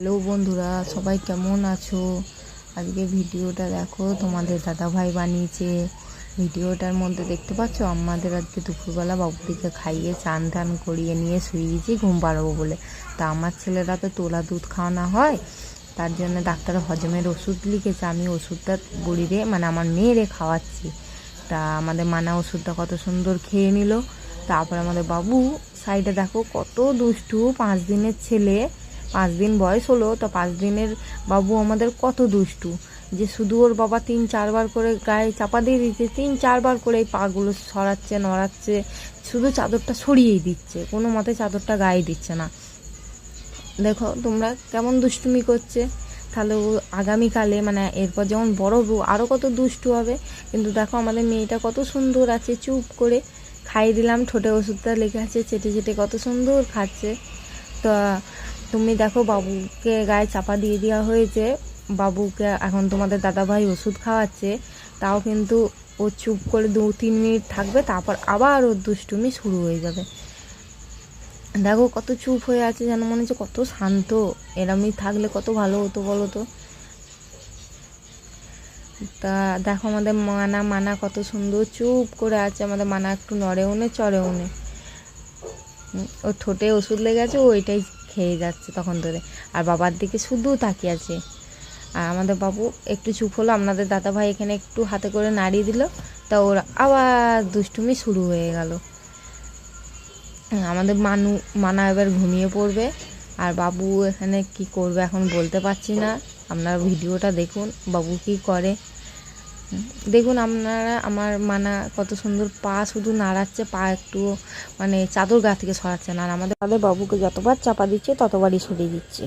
Hello বন্ধুরা, সবাই কেমন আছো? আজকে ভিডিওটা দেখো, তোমাদের দাদা ভাই বানিয়েছে। ভিডিওটার মধ্যে দেখতে পাচ্ছ, আমাদের আজকে দুপুরবেলা বাবুদিকে খাইয়ে চান টান করিয়ে নিয়ে শুইয়েছি ঘুম পাড়াবো বলে। তা আমার ছেলেরা তো তোলা দুধ খাওয়ানো হয়, তার জন্য ডাক্তার হজমের ওষুধ লিখেছে, আমি ওষুধটা বুড়িরে মানে আমার মেয়েরে খাওয়াচ্ছি। তা আমাদের মানা ওষুধটা কত সুন্দর খেয়ে নিল। তারপর আমাদের বাবু সাইডে দেখো, কত দুষ্টু, পাঁচ দিনের ছেলে। পাঁচ দিন বয়স হলো, তো পাঁচ দিনের বাবু আমাদের কত দুষ্টু। যে শুধু ওর বাবা তিন চারবার করে গায়ে চাপা দিয়ে দিচ্ছে, তিন চারবার করে এই পাগুলো সরাচ্ছে, নড়াচ্ছে, শুধু চাদরটা সরিয়েই দিচ্ছে, কোনো মতে চাদরটা গায়ে দিচ্ছে না। দেখো, তোমরা কেমন দুষ্টুমি করছে। তাহলে ও আগামীকালে মানে এরপর যেমন বড় বউ আরও কত দুষ্টু হবে। কিন্তু দেখো, আমাদের মেয়েটা কত সুন্দর আছে, চুপ করে খাইয়ে দিলাম, ঠোঁটে ওষুধটা লেগে আছে, চেটে চেটে কত সুন্দর খাচ্ছে। তা তুমি দেখো বাবুকে গায়ে চাপা দিয়ে দেওয়া হয়েছে। বাবুকে এখন তোমাদের দাদাভাই ওষুধ খাওয়াচ্ছে। তাও কিন্তু ও চুপ করে দু, তিন মিনিট থাকবে, তারপর আবার ওর দুষ্টুমি শুরু হয়ে যাবে। দেখো কত চুপ হয়ে আছে যেন মনে হচ্ছে কত শান্ত। এরমই থাকলে কত ভালো হতো বলো তো? তা দেখো আমাদের মানা মানা কত সুন্দর, চুপ করে আছে। আমাদের মানা একটু নড়েও নে, চড়েও নে। ওর ঠোঁটে ওষুধ লেগে আছে ও ওইটাই খেয়ে যাচ্ছে তখন ধরে। আর বাবার দিকে শুধু তাকিয়ে আছে। আর আমাদের বাবু একটু চুপ হলো আপনাদের দাদা ভাই এখানে একটু হাতে করে নাড়িয়ে দিল, তা ওর আবার দুষ্টুমি শুরু হয়ে গেল। আমাদের মানু, মানা এবার ঘুমিয়ে পড়বে। আর বাবু এখানে কি করবে এখন বলতে পারছি না। আপনারা ভিডিওটা দেখুন, বাবু কি করে। দেখুন, আপনারা আমার মানা কত সুন্দর পা শুধু নাড়াচ্ছে, পা একটু মানে চাদর গা থেকে সরাচ্ছে না আর আমাদের বাবুকে যতবার চাপা দিচ্ছে, ততবারই সরিয়ে দিচ্ছে।